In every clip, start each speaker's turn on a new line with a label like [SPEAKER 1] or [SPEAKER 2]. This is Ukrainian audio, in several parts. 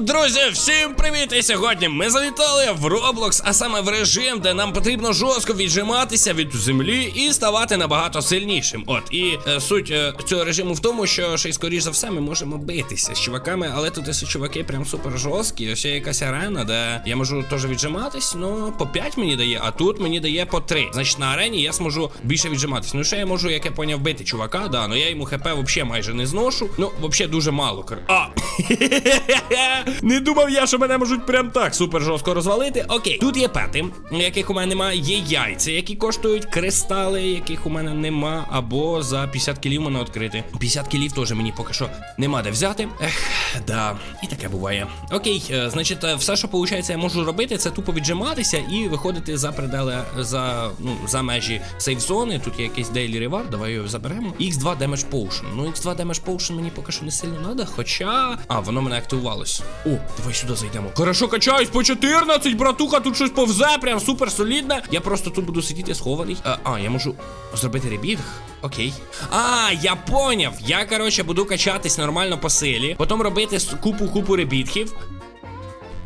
[SPEAKER 1] друзі, всім привіт! І сьогодні ми завітали в Roblox, а саме в режим, де нам потрібно жорстко віджиматися від землі і ставати набагато сильнішим. От і е, суть е, цього режиму в тому, що ще й скоріш за все ми можемо битися з чуваками, але тут ці чуваки прям супер жорсткі. Ось є якась арена, де я можу теж віджиматись, ну по 5 мені дає, а тут мені дає по 3. Значить на арені я зможу більше віджиматись. Ну ще я можу, як я поняв, бити чувака, да, ну я йому хп взагалі майже не зношу. Ну, взагалі дуже мало. А! Не думав я, що мене можуть прям так супер жорстко розвалити. Окей, тут є пети, яких у мене немає. Є яйця, які коштують кристали, яких у мене нема. Або за 50 кілів мене відкрити. 50 кілів теж мені поки що нема де взяти. Ех, да, і таке буває. Окей, е, значить, е, все, що виходить, я можу робити, це тупо віджиматися і виходити за предели, за, ну, за межі сейф-зони. Тут є якийсь Daily Reward, давай його заберемо. X2 Damage Potion. Ну, X2 Damage Potion мені поки що не сильно треба, хоча. А, воно мене активувалось. О, давай сюди зайдемо. Хорошо, качаюсь по 14, братуха, тут щось повзе, прям супер солідне. Я просто тут буду сидіти схований. А, а я можу зробити ребіг. Окей. А, я поняв. Я, коротше, буду качатись нормально по силі, потім робити купу-купу ребітхів.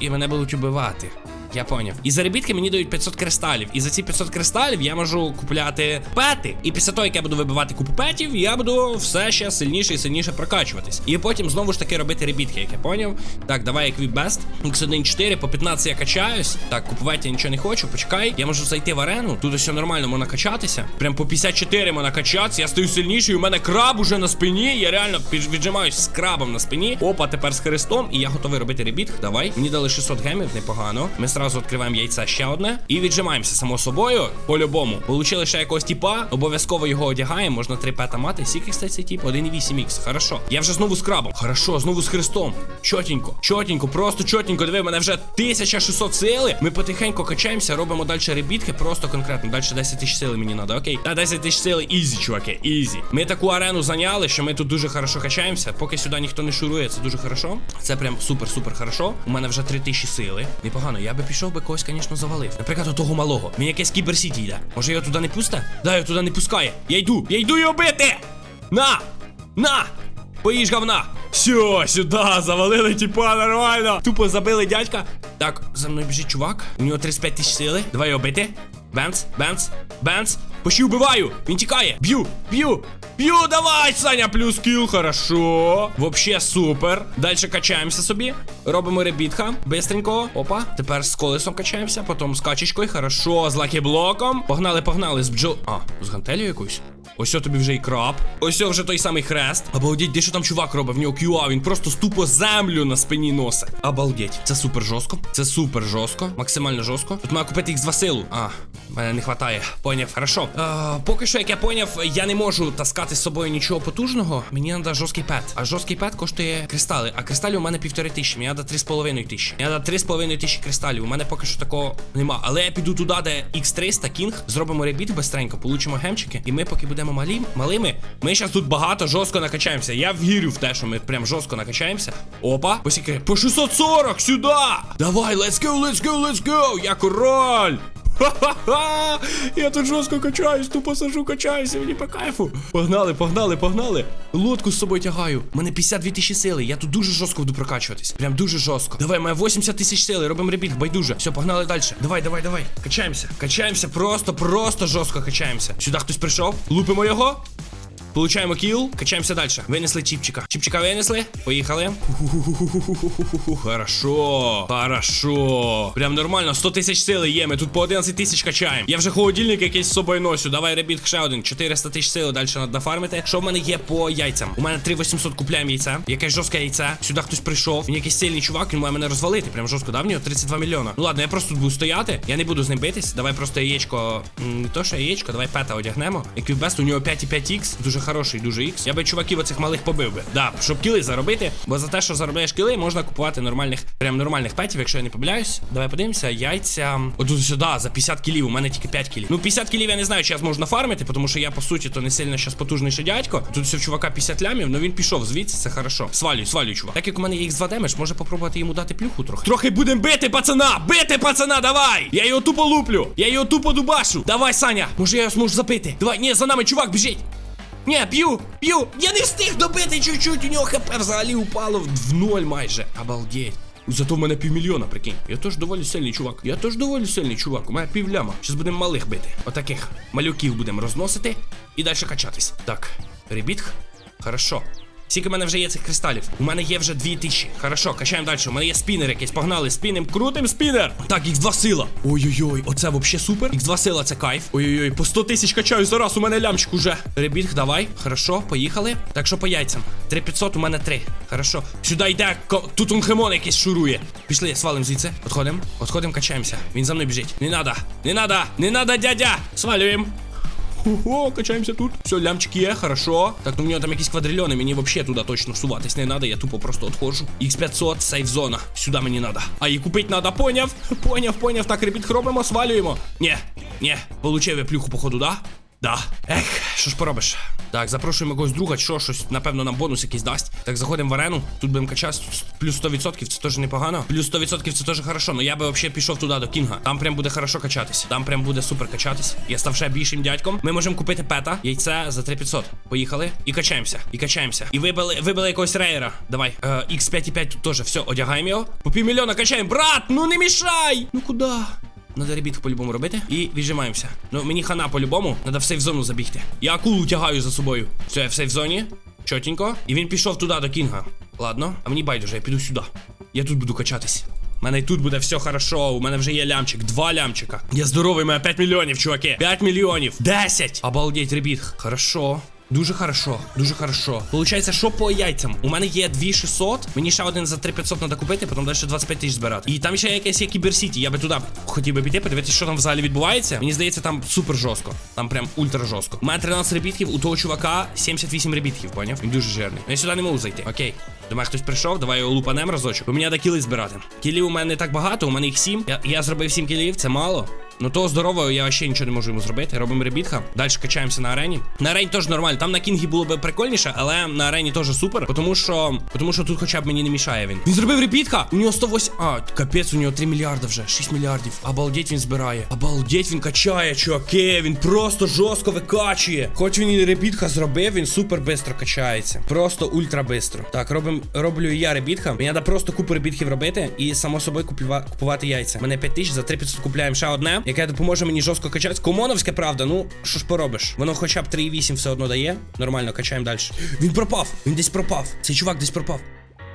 [SPEAKER 1] і мене будуть убивати. Я поняв. І за ребітки мені дають 500 кристалів. І за ці 500 кристалів я можу купляти пети. І після того, як я буду вибивати купу петів, я буду все ще сильніше і сильніше прокачуватись. І потім знову ж таки робити ребітки, як я поняв. Так, давай Equip Best. X1-4, по 15 я качаюсь. Так, купувати я нічого не хочу. Почекай. Я можу зайти в арену. Тут все нормально, можна качатися. Прям по 54 можна качатися. Я стаю сильніший. У мене краб уже на спині. Я реально віджимаюсь з крабом на спині. Опа, тепер з хрестом. І я готовий робити ребіт. Давай. Мені дали 600 гемів, непогано. Ми зразу відкриваємо яйця ще одне. І віджимаємося, само собою. По-любому. Получили ще якогось типа. Обов'язково його одягаємо. Можна три пета мати. Скільки стає цей тип? 1,8х. Хорошо. Я вже знову з крабом. Хорошо, знову з хрестом. Чотенько, чотенько, просто чотенько. Диви, мене вже 1600 сили. Ми потихеньку качаємося, робимо далі ребітки. Просто конкретно. Далі 10 тисяч сили мені треба, окей? Та 10 тисяч сили, ізі, чуваки, ізі. Ми таку арену зайняли, що ми тут дуже хорошо качаємося. Поки сюди ніхто не шурує, це дуже хорошо. Це прям супер-супер хорошо. У мене вже 3000 сили. Непогано, я би пішов би когось, звісно, завалив. Наприклад, у того малого. Він якесь кіберсіті йде. Може його туди не пусте? Да, його туди не пускає. Я йду, я йду його бити! На! На! Поїж говна! Все, сюди, завалили, типа, нормально. Тупо забили дядька. Так, за мною біжить чувак. У нього 35 тисяч сили. Давай його бити. Бенц, бенц, бенц. Почти вбиваю. Він тікає. Б'ю, б'ю. Б'ю, давай, Саня, плюс кіл, хорошо. Вообще супер. Далі качаємося собі. Робимо ребітха. Бистренько. Опа. Тепер з колесом качаємося, потім з качечкою. Хорошо, з лакіблоком. Погнали, погнали. З бджол. А, з гантелю якусь. Ось тобі вже і краб. Ось вже той самий хрест. Обалдеть, де що там чувак робить? В нього QA, він просто ступо землю на спині носить. Обалдеть. Це супер жорстко. Це супер жорстко. Максимально жорстко. Тут має купити X2 силу. А, мене не хватає. Поняв, хорошо. А, поки що, як я поняв, я не можу таскати з собою нічого потужного. Мені треба жорсткий пет. А жорсткий пет коштує кристали. А кристалів у мене півтори тисячі. Мені треба три з половиною тисячі. Мені треба три з половиною тисячі кристалів. У мене поки що такого нема. Але я піду туди, де X300 Кінг. Зробимо ребіт бистренько, получимо гемчики. І ми, поки будемо малі, малими, ми зараз тут багато жорстко накачаємося. Я вірю в те, що ми прям жорстко накачаємося. Опа, посіки. По 640 сюди! Давай, let's go, let's go, let's go! Я король! Ха-ха-ха! Я тут жорстко качаюсь, тупо сажу, качаюся, мені по кайфу. Погнали, погнали, погнали. Лодку з собою тягаю. У мене 52 тисячі сили. Я тут дуже жорстко буду прокачуватись. Прям дуже жорстко. Давай, має 80 тисяч сили, робимо ребіт, байдуже. Все, погнали далі. Давай, давай, давай. Качаємося. Качаємося, просто, просто жорстко качаємося. Сюди хтось прийшов. Лупимо його. Получаємо кіл, качаємося далі. Винесли чіпчика. Чіпчика винесли. Поїхали. Хорошо. Хорошо. Прям нормально. 100 тисяч сили є. Ми тут по 11 тисяч качаємо. Я вже холодильник якийсь з собою носю. Давай ребіт ще один. 400 тисяч сили далі треба нафармити. Що в мене є по яйцям? У мене 3800 купляємо яйця. Якесь жорстке яйце. Сюди хтось прийшов. Він якийсь сильний чувак, він має мене розвалити. Прям жорстко, да? В нього 32 мільйона. Ну ладно, я просто тут буду стояти. Я не буду з ним битись. Давай просто яєчко. Не то, що яєчко, давай пета одягнемо. Еквібест, у нього 5,5х. Дуже хороший, дуже ікс. Я би чуваків оцих малих побив би. Да, щоб кіли заробити. Бо за те, що заробляєш кіли, можна купувати нормальних, прям нормальних петів, якщо я не помиляюсь. Давай подивимося, яйця. Отут сюди, за 50 кілів. У мене тільки 5 кілів. Ну, 50 кілів я не знаю, чи я зможу нафармити, тому що я, по суті, то не сильно щас потужніший дядько. Тут все чувака 50 лямів, ну він пішов звідси, це хорошо. Свалюй, свалюй, чувак. Так як у мене є X2 демедж, може попробувати йому дати плюху трохи. Трохи будемо бити, пацана! Бити, пацана, давай! Я його тупо луплю! Я його тупо дубашу! Давай, Саня! Може я його зможу забити? Давай, ні, за нами чувак біжить! Ні, б'ю, б'ю! Я не встиг добити чуть-чуть, у нього хп взагалі упало в, в ноль майже. Обалдеть. Зато в мене півмільйона, прикинь. Я теж доволі сильний чувак. Я теж доволі сильний чувак. У мене півляма. Щас будемо малих бити. Отаких малюків будемо розносити і далі качатись. Так, ребітх. Хорошо. Скільки в мене вже є цих кристалів? У мене є вже 2000. Хорошо, качаємо далі. У мене є спінер якийсь. Погнали, спінем, крутим спінер. Так, Х2 сила. Ой-ой-ой, оце вообще супер. Х2 сила, це кайф. Ой-ой-ой, по 100 тисяч качаю зараз, у мене лямчик уже. Ребітх, давай. Хорошо, поїхали. Так що по яйцям. 3500, у мене 3. Хорошо. Сюди йде. Тут унхемон якийсь шурує. Пішли, свалим звідси. Отходимо. Отходимо, качаємося. Він за мною біжить. Не надо. Не надо. Не надо, дядя. Свалюємо. Ого, качаємося тут. Все, лямчик є, хорошо. Так, ну у нього там якісь квадрильони, мені вообще туди точно суватись не надо, я тупо просто отходжу. Х500, сейф зона. Сюди мені надо. А її купить надо, поняв? Поняв, поняв. Так, ребят, робимо, свалюємо. Ні, ні, получив я плюху, походу, да? Да. Ех, що ж поробиш? Так, запрошуємо якогось друга, що щось, напевно, нам бонус якийсь дасть. Так, заходимо в арену. Тут качати плюс 100%, це теж непогано. Плюс 100% це теж хорошо. Ну я би взагалі пішов туди до Кінга. Там прям буде хорошо качатись. Там прям буде супер качатись. Я став ще більшим дядьком. Ми можемо купити пета, яйце за 3500. Поїхали. І качаємося. І качаємося. І вибили, вибили якогось рейера. Давай. Е, X5,5 тут теж. Все, одягаємо його. По півмільйона качаємо. Брат, ну не мішай! Ну куди? Надо ребітку по-любому робити. І віджимаємося. Ну, мені хана по-любому. Надо в сейф зону забігти. Я акулу тягаю за собою. Все, я в сейф зоні. Чотенько. І він пішов туди до Кінга. Ладно, а мені байдуже, я піду сюди. Я тут буду качатись. У мене і тут буде все хорошо. У мене вже є лямчик, два лямчика. Я здоровий, у мене 5 мільйонів, чуваки. 5 мільйонів. 10. Обалдеть, ребіт. Хорошо. Дуже хорошо, дуже хорошо. Получається, що по яйцям? У мене є 2600, мені ще один за 3500 треба купити, потім далі 25 тисяч збирати. І там ще якесь є кіберсіті. Я би туди хотів би піти, подивитися, що там взагалі відбувається. Мені здається, там супер жорстко. Там прям ультра жорстко. У мене 13 ребітків, у того чувака 78 ребітків, поняв? Він дуже жирний. Я сюди не можу зайти. Окей. До мене хтось прийшов, давай його лупанем разочок. Бо мені треба кіли збирати. Кілів у мене не так багато, у мене їх 7. Я, я зробив 7 кілів, це мало. Ну того здорового я ще нічого не можу йому зробити. Робимо ребітха. Далі качаємося на арені. На арені теж нормально. Там на кінгі було б прикольніше, але на арені теж супер. Тому що, тому що тут хоча б мені не мішає він. Він зробив ребітха. У нього 108. А, капець, у нього 3 мільярди вже. 6 мільярдів. Обалдеть він збирає. Обалдеть він качає, чуваки. Він просто жорстко викачує. Хоч він і ребітха зробив, він супер швидко качається. Просто ультра бистро. Так, робим, роблю я ребітха. Мені треба просто купу ребітків робити і само собою купува, купувати яйця. Мене 5 тисяч, за 3500 купляємо ще одне, яке допоможе мені жорстко качатися. Комоновське, правда, ну що ж поробиш? Воно хоча б 3,8 все одно дає. Нормально, качаємо далі. Він пропав. Він десь пропав. Цей чувак десь пропав.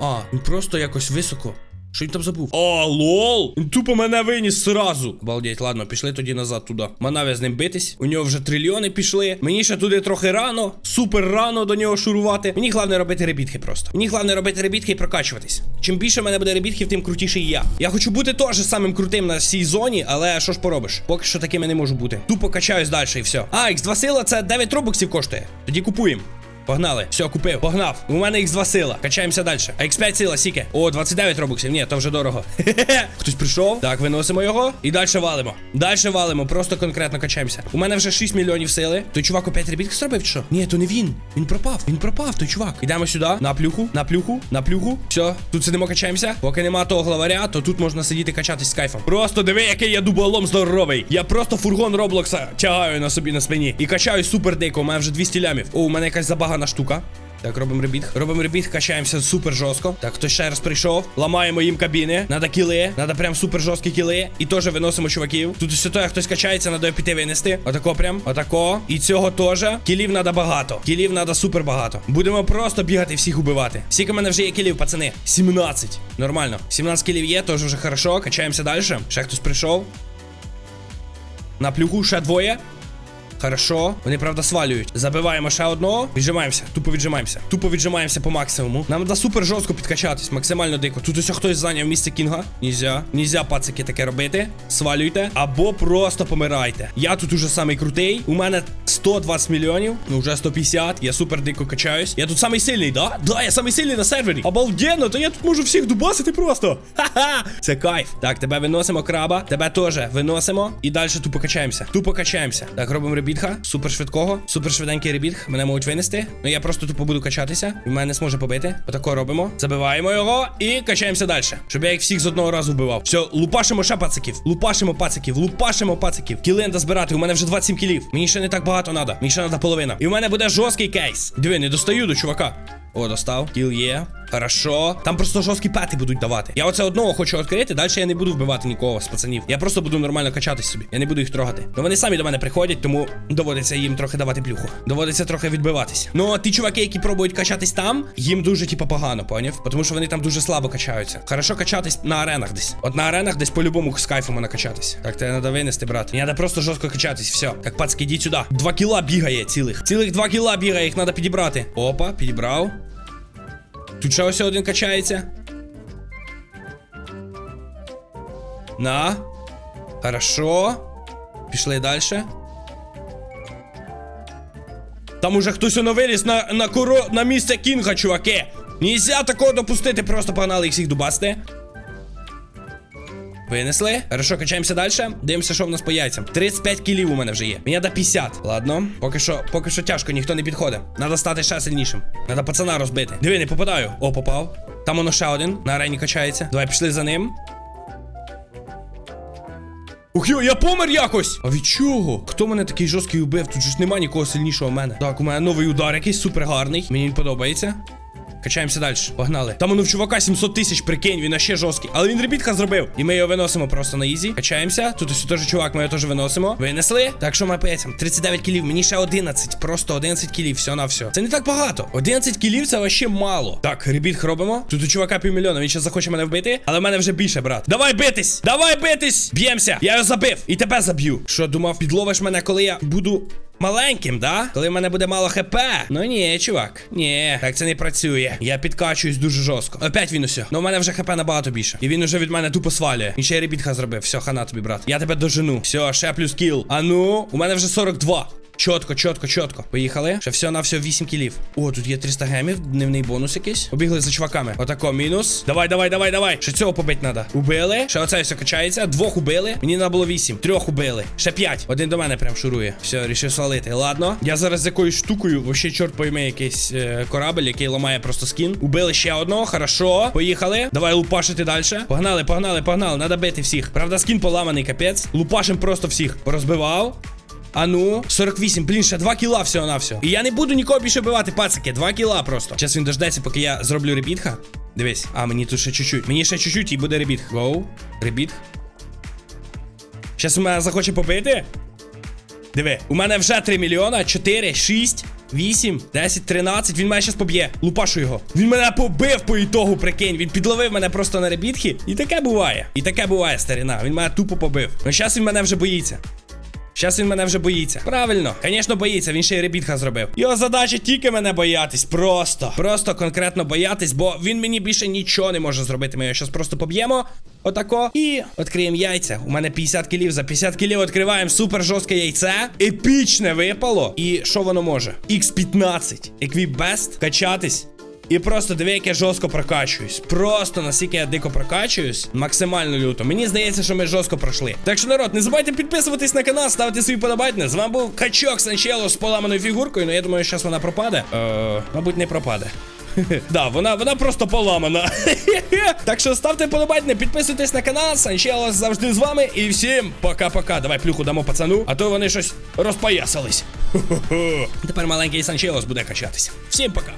[SPEAKER 1] А, він просто якось високо. Що він там забув? О, лол! Він тупо мене виніс сразу. Обалдеть, ладно, пішли тоді назад туди. Манаві з ним битись. У нього вже трильйони пішли. Мені ще туди трохи рано. Супер рано до нього шурувати. Мені головне робити ребітки просто. Мені головне робити ребітки і прокачуватись. Чим більше в мене буде ребітків, тим крутіший я. Я хочу бути теж самим крутим на всій зоні, але що ж поробиш? Поки що таким я не можу бути. Тупо качаюсь далі і все. А, X2 сила це 9 робоксів коштує. Тоді купуємо. Погнали. Все, купив. Погнав. У мене X2 сила. Качаємося далі. А X5 сила, сіки. О, 29 робоксів. Ні, то вже дорого. Хтось прийшов. Так, виносимо його. І далі валимо. Далі валимо. Просто конкретно качаємося. У мене вже 6 мільйонів сили. Той чувак опять ребітки зробив, що? Ні, то не він. Він пропав. Він пропав, той чувак. Йдемо сюди. На плюху, на плюху, на плюху. Все, тут сидимо, качаємося. Поки нема того главаря, то тут можна сидіти качатись з кайфом. Просто диви, який я дуболом здоровий. Я просто фургон Роблокса тягаю на собі на спині. І качаю супер дико. У мене вже 200 лямів. О, у мене якась забагана штука. Так, робимо ребіт. Робимо ребіт, качаємося супер жорстко. Так, хтось ще раз прийшов. Ламаємо їм кабіни. Надо кіли. Надо прям супер жорсткі кіли. І теж виносимо чуваків. Тут все то, як хтось качається, надо піти винести. Отако прям. Отако. І цього теж. Кілів надо багато. Кілів надо супер багато. Будемо просто бігати всіх убивати. Скільки в мене вже є кілів, пацани? 17. Нормально. 17 кілів є, теж вже хорошо. Качаємося далі. Ще хтось прийшов. На плюху ще двоє. Хорошо, вони правда свалюють. Забиваємо ще одного. Віджимаємося. Тупо віджимаємося. Тупо віджимаємося по максимуму. Нам треба супер жорстко підкачатись, максимально дико. Тут ось хтось зайняв місце кінга. Нізя. Нізя, пацики, таке робити. Свалюйте. Або просто помирайте. Я тут уже самий крутий. У мене 120 мільйонів. Ну вже 150. Я супер дико качаюсь. Я тут самий сильний, да? Да, я самий сильний на сервері. Обалденно, то я тут можу всіх дубасити просто. Ха-ха! Це кайф. Так, тебе виносимо краба. Тебе теж виносимо. І далі тупо качаємося. Тупо качаємося. Так, робимо ребітха. Супер швидкого. Супер швиденький ребітх. Мене можуть винести. Ну я просто тупо буду качатися. Він мене не зможе побити. Отако робимо. Забиваємо його і качаємося далі. Щоб я їх всіх з одного разу вбивав. Все, лупашимо ще пациків. Лупашимо пациків. Лупашимо пациків. Кіленда збирати. У мене вже 27 кілів. Мені ще не так багато треба. Мені ще треба половина. І в мене буде жорсткий кейс. Диви, не достаю до чувака. О, достав. Кіл є. Хорошо. Там просто жорсткі пети будуть давати. Я оце одного хочу відкрити, далі я не буду вбивати нікого з пацанів. Я просто буду нормально качатись собі. Я не буду їх трогати. Ну вони самі до мене приходять, тому доводиться їм трохи давати плюху. Доводиться трохи відбиватись. Ну а ті чуваки, які пробують качатись там, їм дуже типа погано, поняв? Тому що вони там дуже слабо качаються. Хорошо качатись на аренах десь. От на аренах десь по-любому з кайфом можна качатись. Так, тебе треба винести, брат. Мені треба просто жорстко качатись. Все. Так, пацки, ідіть сюди. Два кіла бігає цілих. Цілих два кіла бігає, їх треба підібрати. Опа, підібрав. Тут ще ось один качається. На. Хорошо. Пішли далі. Там уже хтось воно виліз на, на, коро... на місце Кінга, чуваки. Нельзя такого допустити, просто погнали їх всіх дубасти. Винесли. Хорошо, качаємося далі. Дивимося, що в нас по яйцям. 35 кілів у мене вже є. Мені до 50. Ладно. Поки що, поки що тяжко, ніхто не підходить. Надо стати ще сильнішим. Надо пацана розбити. Диви, не попадаю. О, попав. Там воно ще один. На арені качається. Давай пішли за ним. Ух йо, я помер якось! А від чого? Хто мене такий жорсткий убив? Тут ж нема нікого сильнішого в мене. Так, у мене новий удар якийсь супер гарний. Мені він подобається. Качаємося далі. Погнали. Там воно в чувака 700 тисяч, прикинь, він ще жорсткий. Але він ребітка зробив. І ми його виносимо просто на ізі. Качаємося. Тут ось теж чувак, ми його теж виносимо. Винесли. Так що ми пається? 39 кілів. Мені ще 11. Просто 11 кілів. Все на все. Це не так багато. 11 кілів це вообще мало. Так, ребіт робимо. Тут у чувака півмільйона. Він ще захоче мене вбити. Але в мене вже більше, брат. Давай битись! Давай битись! Б'ємося! Я його забив. І тебе заб'ю. Що думав, підловиш мене, коли я буду. Маленьким, да? Коли в мене буде мало хп. Ну ні, чувак. Ні, так це не працює. Я підкачуюсь дуже жорстко. Опять він усе. Ну у мене вже хп набагато більше. І він уже від мене тупо свалює. Він ще й ребітха зробив. Все, хана тобі, брат. Я тебе дожену. Все, ще плюс кіл. А ну, у мене вже 42. Чотко, чотко, чотко. Поїхали. Ще все на все 8 кілів. О, тут є 300 гемів, дневний бонус якийсь. Побігли за чуваками. Отако, мінус. Давай, давай, давай, давай. Ще цього побить треба. Убили. Ще оце все качається. Двох убили. Мені треба було 8. Трьох убили. Ще 5. Один до мене прям шурує. Все, рішив свалити. Ладно. Я зараз з якоюсь штукою, вообще чорт пойме якийсь е, корабель, який ламає просто скін. Убили ще одного. Хорошо. Поїхали. Давай лупашити далі. Погнали, погнали, погнали. Надо бити всіх. Правда, скін поламаний, капець. Лупашим просто всіх. Порозбивав. А ну, 48, блін, ще 2 кіла всього на все. І я не буду нікого більше бивати, пацики. 2 кіла просто. Зараз він дождеться, поки я зроблю ребітха. Дивись, а мені тут ще чуть-чуть. Мені ще чуть-чуть і буде ребітх. Гоу. Ребітх. Зараз у мене захоче побити. Диви, у мене вже 3 мільйона, 4, 6, 8, 10, 13. Він мене зараз поб'є. Лупашу його. Він мене побив по ітогу, прикинь. Він підловив мене просто на ребітхи. І таке буває. І таке буває, старина. Він мене тупо побив. Ну зараз він мене вже боїться. Щас він мене вже боїться. Правильно, звісно, боїться, він ще й ребітха зробив. Його задача тільки мене боятись. Просто. Просто конкретно боятись, бо він мені більше нічого не може зробити. Ми його щас просто поб'ємо. Отако. І відкриємо яйця. У мене 50 кілів. За 50 кілів відкриваємо супер жорстке яйце. Епічне випало. І що воно може? X15. Equip Best. Качатись. І просто диви, як я жорстко прокачуюсь. Просто наскільки я дико прокачуюсь, максимально люто. Мені здається, що ми жорстко пройшли. Так що, народ, не забувайте підписуватись на канал, ставити свої подобайки. З вами був качок Санчело з поламаною фігуркою. Ну я думаю, зараз вона пропаде. Е, мабуть, не пропаде. Да, вона вона просто поламана. так що ставте подобайки, підписуйтесь на канал. Санчело завжди з вами. І всім пока-пока. Давай плюху дамо пацану, а то вони щось розпоясались. Тепер маленький Санчелос буде качатися. Всім пока.